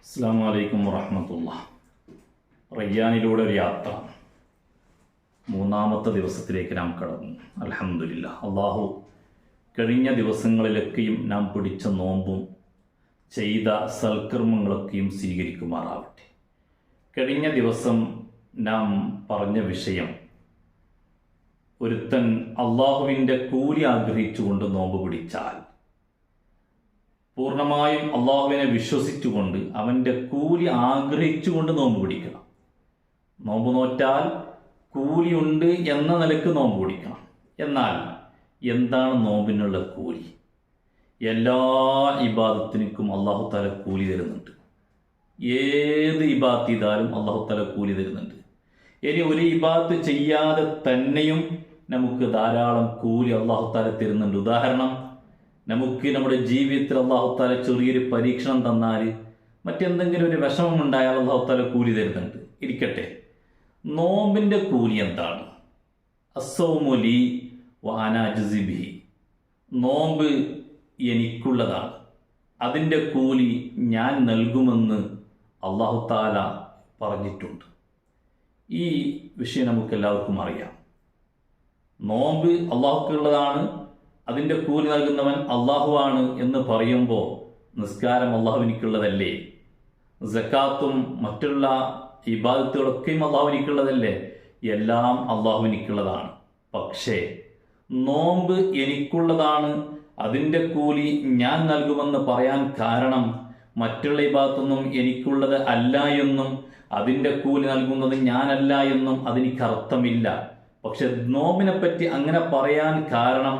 അസ്സാം വലൈക്കും വറഹമത്തുള്ള. റയ്യാനിലൂടെ ഒരു യാത്ര. മൂന്നാമത്തെ ദിവസത്തിലേക്ക് നാം കടന്നു. അലഹമില്ല അള്ളാഹു കഴിഞ്ഞ ദിവസങ്ങളിലൊക്കെയും നാം പിടിച്ച നോമ്പും ചെയ്ത സൽക്കർമ്മങ്ങളൊക്കെയും സ്വീകരിക്കുമാറാവട്ടെ. കഴിഞ്ഞ ദിവസം നാം പറഞ്ഞ വിഷയം ഒരുത്തൻ അള്ളാഹുവിന്റെ കൂലി ആഗ്രഹിച്ചുകൊണ്ട് നോമ്പ് പിടിച്ചാൽ പൂർണമായും അള്ളാഹുവിനെ വിശ്വസിച്ചുകൊണ്ട് അവന്റെ കൂലി ആഗ്രഹിച്ചുകൊണ്ട് നോമ്പ് പിടിക്കണം. നോമ്പ് നോറ്റാൽ കൂലിയുണ്ട് എന്ന നിലയ്ക്ക് നോമ്പ് പിടിക്കണം. എന്നാൽ എന്താണ് നോമ്പിനുള്ള കൂലി? എല്ലാ ഇബാദത്തിനും അള്ളാഹു തല കൂലി തരുന്നുണ്ട്. ഏത് ഇബാത്ത് ചെയ്താലും അള്ളാഹു തല കൂലി തരുന്നുണ്ട്. ഇനി ഒരു ഇബാത്ത് ചെയ്യാതെ തന്നെയും നമുക്ക് ധാരാളം കൂലി അള്ളാഹു തല തരുന്നുണ്ട്. ഉദാഹരണം നമുക്ക് നമ്മുടെ ജീവിതത്തിൽ അള്ളാഹുത്താല ചെറിയൊരു പരീക്ഷണം തന്നാൽ മറ്റെന്തെങ്കിലും ഒരു വിഷമം ഉണ്ടായാൽ അള്ളാഹുത്താല കൂലി തരുന്നുണ്ട്. ഇരിക്കട്ടെ. നോമ്പിന്റെ കൂലി എന്താണ്? അസൗമുലി വാനാജിബി നോമ്പ് എനിക്കുള്ളതാണ്. അതിന്റെ കൂലി ഞാൻ നൽകുമെന്ന് അള്ളാഹുത്താല പറഞ്ഞിട്ടുണ്ട്. ഈ വിഷയം നമുക്ക് എല്ലാവർക്കും അറിയാം. നോമ്പ് അള്ളാഹുക്കുള്ളതാണ് അതിന്റെ കൂലി നൽകുന്നവൻ അള്ളാഹുവാണ് എന്ന് പറയുമ്പോൾ നിസ്കാരം അള്ളാഹുവിനിക്കുള്ളതല്ലേ ജക്കാത്തും മറ്റുള്ള ഇബാദത്തുകളൊക്കെയും അള്ളാഹുവിനിക്കുള്ളതല്ലേ എല്ലാം അള്ളാഹുവിനിക്കുള്ളതാണ് പക്ഷേ നോമ്പ് എനിക്കുള്ളതാണ് അതിന്റെ കൂലി ഞാൻ നൽകുമെന്ന് പറയാൻ കാരണം മറ്റുള്ള ഇബാദത്തൊന്നും എനിക്കുള്ളത് അല്ല എന്നും അതിന്റെ കൂലി നൽകുന്നത് ഞാനല്ല എന്നും അതെനിക്ക് അർത്ഥമില്ല പക്ഷെ പറ്റി അങ്ങനെ പറയാൻ കാരണം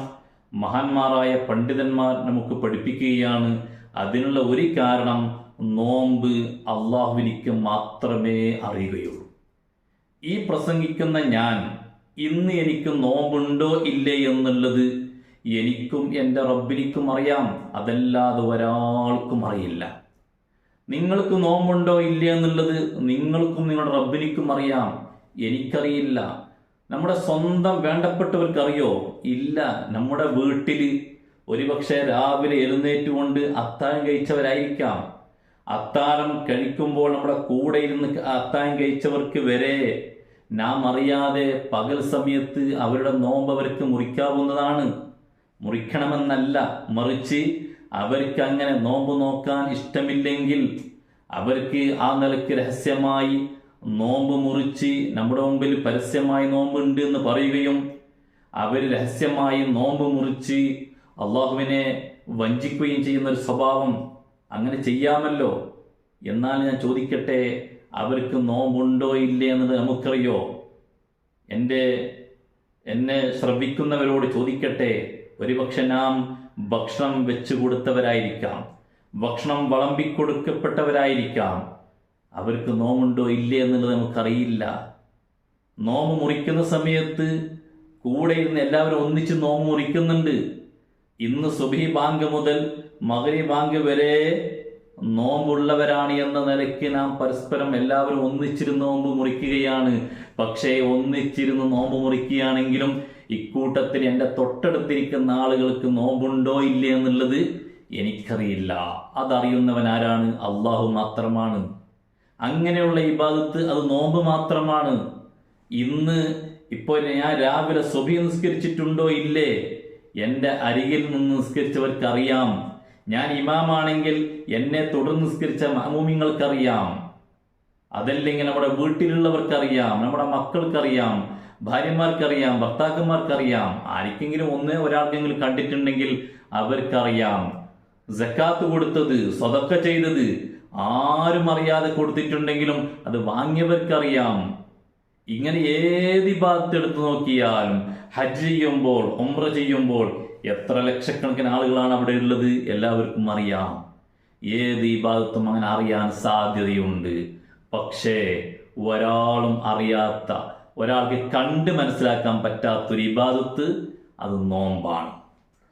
മഹാന്മാരായ പണ്ഡിതന്മാർ നമുക്ക് പഠിപ്പിക്കുകയാണ്. അതിനുള്ള ഒരു കാരണം നോമ്പ് അള്ളാഹുവിനിക്ക് മാത്രമേ അറിയുകയുള്ളൂ. ഈ പ്രസംഗിക്കുന്ന ഞാൻ ഇന്ന് എനിക്ക് നോമ്പുണ്ടോ ഇല്ലേ എന്നുള്ളത് എനിക്കും എന്റെ റബ്ബിനിക്കും അറിയാം. അതല്ലാതെ ഒരാൾക്കും അറിയില്ല. നിങ്ങൾക്ക് നോമ്പുണ്ടോ ഇല്ലേ എന്നുള്ളത് നിങ്ങൾക്കും നിങ്ങളുടെ റബ്ബിനിക്കും അറിയാം. എനിക്കറിയില്ല. നമ്മുടെ സ്വന്തം വേണ്ടപ്പെട്ടവർക്കറിയോ? ഇല്ല. നമ്മുടെ വീട്ടിൽ ഒരുപക്ഷെ രാവിലെ എഴുന്നേറ്റുകൊണ്ട് അത്താഴം കഴിച്ചവരായിരിക്കാം. അത്താഴം കഴിക്കുമ്പോൾ നമ്മുടെ കൂടെ ഇരുന്ന് അത്താഴം കഴിച്ചവർക്ക് വരെ നാം അറിയാതെ പകൽ സമയത്ത് അവരുടെ നോമ്പ് അവർക്ക് മുറിക്കാവുന്നതാണ്. മുറിക്കണമെന്നല്ല. മറിച്ച് അവർക്ക് അങ്ങനെ നോമ്പ് നോക്കാൻ ഇഷ്ടമില്ലെങ്കിൽ അവർക്ക് ആ നിലയ്ക്ക് രഹസ്യമായി നോമ്പ് മുറിച്ച് നമ്മുടെ മുമ്പിൽ പരസ്യമായി നോമ്പുണ്ട് എന്ന് പറയുകയും അവർ രഹസ്യമായി നോമ്പ് മുറിച്ച് അള്ളാഹുവിനെ വഞ്ചിക്കുകയും ചെയ്യുന്ന ഒരു സ്വഭാവം അങ്ങനെ ചെയ്യാമല്ലോ? എന്നാൽ ഞാൻ ചോദിക്കട്ടെ അവർക്ക് നോമ്പുണ്ടോ ഇല്ലേ എന്നത് നമുക്കറിയോ? എന്റെ എന്നെ ശ്രവിക്കുന്നവരോട് ചോദിക്കട്ടെ ഒരുപക്ഷെ നാം ഭക്ഷണം വെച്ചു കൊടുത്തവരായിരിക്കാം ഭക്ഷണം വിളമ്പിക്കൊടുക്കപ്പെട്ടവരായിരിക്കാം. അവർക്ക് നോമുണ്ടോ ഇല്ലേ എന്നുള്ളത് നമുക്കറിയില്ല. നോമ്പ് മുറിക്കുന്ന സമയത്ത് കൂടെ ഇരുന്ന് എല്ലാവരും ഒന്നിച്ച് നോമ്പ് മുറിക്കുന്നുണ്ട്. ഇന്ന് സുബി ബാങ്ക് മുതൽ മകരി ബാങ്ക് വരെ നോമ്പുള്ളവരാണ് എന്ന നിലയ്ക്ക് നാം പരസ്പരം എല്ലാവരും ഒന്നിച്ചിരുന്ന് നോമ്പ് മുറിക്കുകയാണ്. പക്ഷേ ഒന്നിച്ചിരുന്ന് നോമ്പ് മുറിക്കുകയാണെങ്കിലും ഇക്കൂട്ടത്തിൽ എന്റെ തൊട്ടടുത്തിരിക്കുന്ന ആളുകൾക്ക് നോമ്പുണ്ടോ ഇല്ലേ എന്നുള്ളത് എനിക്കറിയില്ല. അതറിയുന്നവൻ ആരാണ് അള്ളാഹു മാത്രമാണ്. അങ്ങനെയുള്ള ഇബാദത്ത് അത് നോമ്പ് മാത്രമാണ്. ഇന്ന് ഇപ്പോൾ ഞാൻ രാവിലെ സ്വഭി നിസ്കരിച്ചിട്ടുണ്ടോ ഇല്ലേ? എന്റെ അരികിൽ നിന്ന് നിസ്കരിച്ചവർക്കറിയാം. ഞാൻ ഇമാമാണെങ്കിൽ എന്നെ തുടർന്ന് നിസ്കരിച്ച മഹമൂമിങ്ങൾക്കറിയാം അതല്ലെങ്കിൽ നമ്മുടെ വീട്ടിലുള്ളവർക്കറിയാം നമ്മുടെ മക്കൾക്കറിയാം ഭാര്യമാർക്കറിയാം ഭർത്താക്കന്മാർക്കറിയാം. ആർക്കെങ്കിലും ഒന്നേ ഒരാൾക്കെങ്കിലും കണ്ടിട്ടുണ്ടെങ്കിൽ അവർക്കറിയാം. ജക്കാത്ത് കൊടുത്തത് സ്വതക്ക ചെയ്തത് ആരും അറിയാതെ കൊടുത്തിട്ടുണ്ടെങ്കിലും അത് വാങ്ങിയവർക്കറിയാം. ഇങ്ങനെ ഏത് ഭാഗത്ത് എടുത്തു നോക്കിയാലും ഹജ്ജ് ചെയ്യുമ്പോൾ ഒമ്ര ചെയ്യുമ്പോൾ എത്ര ലക്ഷക്കണക്കിന് ആളുകളാണ് അവിടെ ഉള്ളത് എല്ലാവർക്കും അറിയാം. ഏത് ഭാഗത്തും അങ്ങനെ അറിയാൻ സാധ്യതയുണ്ട്. പക്ഷേ ഒരാളും അറിയാത്ത ഒരാൾക്ക് കണ്ട് മനസ്സിലാക്കാൻ പറ്റാത്തൊരു ഇബാദത്ത് അത് നോമ്പാണ്.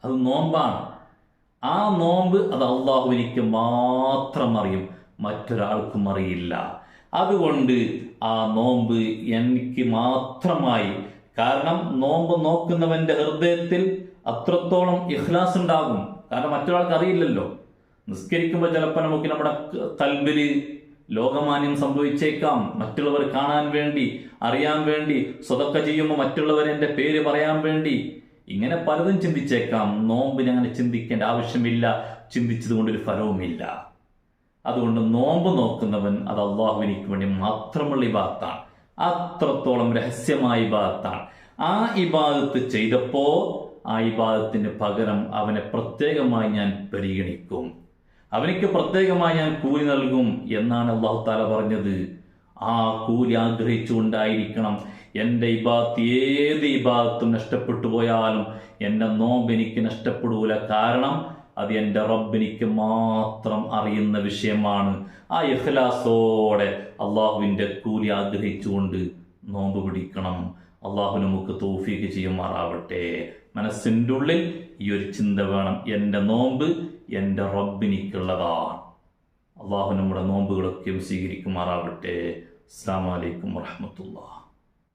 അത് നോമ്പാണ്. ആ നോമ്പ് അത് അള്ളാഹുവിനിക്ക് മാത്രം അറിയും മറ്റൊരാൾക്കും അറിയില്ല. അതുകൊണ്ട് ആ നോമ്പ് എനിക്ക് മാത്രമായി. കാരണം നോമ്പ് നോക്കുന്നവന്റെ ഹൃദയത്തിൽ അത്രത്തോളം ഇഖ്ലാസ് ഉണ്ടാകും. കാരണം മറ്റൊരാൾക്ക് അറിയില്ലല്ലോ. നിസ്കരിക്കുമ്പോൾ ചിലപ്പോൾ നമുക്ക് നമ്മുടെ കൽബിൽ ലോകമാന്യം സംഭവിച്ചേക്കാം. മറ്റുള്ളവർ കാണാൻ വേണ്ടി അറിയാൻ വേണ്ടി സ്വതൊക്കെ ചെയ്യുമ്പോൾ മറ്റുള്ളവർ എന്റെ പേര് പറയാൻ വേണ്ടി ഇങ്ങനെ പലതും ചിന്തിച്ചേക്കാം. നോമ്പിന് അങ്ങനെ ചിന്തിക്കേണ്ട ആവശ്യമില്ല. ചിന്തിച്ചത് കൊണ്ടൊരു ഫലവുമില്ല. അതുകൊണ്ട് നോമ്പ് നോക്കുന്നവൻ അത് അള്ളാഹുവിനിക്ക് വേണ്ടി മാത്രമുള്ള ഇബാത്താണ് അത്രത്തോളം രഹസ്യമായ ഇബാത്താണ് ആ ഇബാദത്ത് ചെയ്തപ്പോ ആ ഇബാദത്തിന് പകരം അവനെ പ്രത്യേകമായി ഞാൻ പരിഗണിക്കും. അവനിക്ക് പ്രത്യേകമായി ഞാൻ കൂലി നൽകും എന്നാണ് അള്ളാഹു താല പറഞ്ഞത്. ആ കൂലി ആഗ്രഹിച്ചുകൊണ്ടായിരിക്കണം. എന്റെ ഇബാത്ത് ഏത് ഇബാത്തും നഷ്ടപ്പെട്ടു പോയാലും എന്റെ നോമ്പ് എനിക്ക് നഷ്ടപ്പെടൂല. കാരണം അത് എന്റെ റബ്ബിനിക്ക് മാത്രം അറിയുന്ന വിഷയമാണ്. ആ ഇഖ്ലാസോടെ അള്ളാഹുവിന്റെ കൂലി ആഗ്രഹിച്ചുകൊണ്ട് നോമ്പ് പിടിക്കണം. അള്ളാഹു നമുക്ക് തോഫീക്ക് ചെയ്യുമാറാവട്ടെ. മനസ്സിന്റെ ഉള്ളിൽ ഈ ഒരു ചിന്ത വേണം. എന്റെ നോമ്പ് എന്റെ റബ്ബിനിക്കുള്ളതാണ്. അള്ളാഹു നമ്മുടെ നോമ്പുകളൊക്കെ സ്വീകരിക്കുമാറാവട്ടെ. അസ്സാം വലൈക്കും വാഹമത്തുള്ള